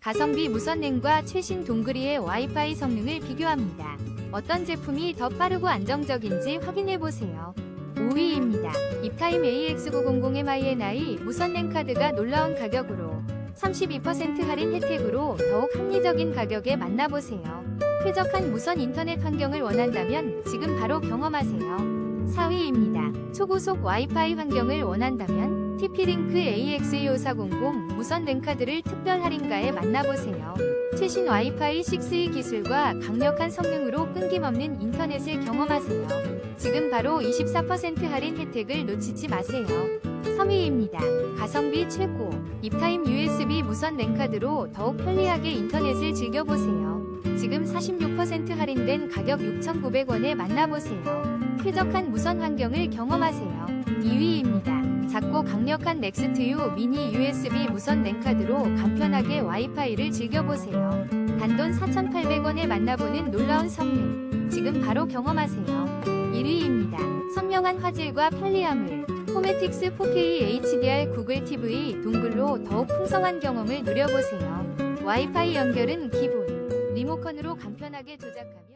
가성비 무선랜과 최신 동그리의 와이파이 성능을 비교합니다. 어떤 제품이 더 빠르고 안정적인지 확인해보세요. 5위입니다. 입타임 AX900MINI 무선랜 카드가 놀라운 가격으로 32% 할인 혜택으로 더욱 합리적인 가격에 만나보세요. 쾌적한 무선 인터넷 환경을 원한다면 지금 바로 경험하세요. 4위입니다. 초고속 와이파이 환경을 원한다면 TP-링크 AX25400 무선 랜카드를 특별 할인가에 만나보세요. 최신 와이파이 6E 기술과 강력한 성능으로 끊김없는 인터넷을 경험하세요. 지금 바로 24% 할인 혜택을 놓치지 마세요. 3위입니다. 가성비 최고. 입타임 USB 무선 랜카드로 더욱 편리하게 인터넷을 즐겨보세요. 지금 46% 할인된 가격 6,900원에 만나보세요. 쾌적한 무선 환경을 경험하세요. 2위입니다. 작고 강력한 넥스트유 미니 USB 무선 랜카드로 간편하게 와이파이를 즐겨보세요. 단돈 4,800원에 만나보는 놀라운 성능. 지금 바로 경험하세요. 1위입니다. 선명한 화질과 편리함을 포메틱스 4K HDR 구글 TV 동글로 더욱 풍성한 경험을 누려보세요. 와이파이 연결은 기본. 리모컨으로 간편하게 조작하며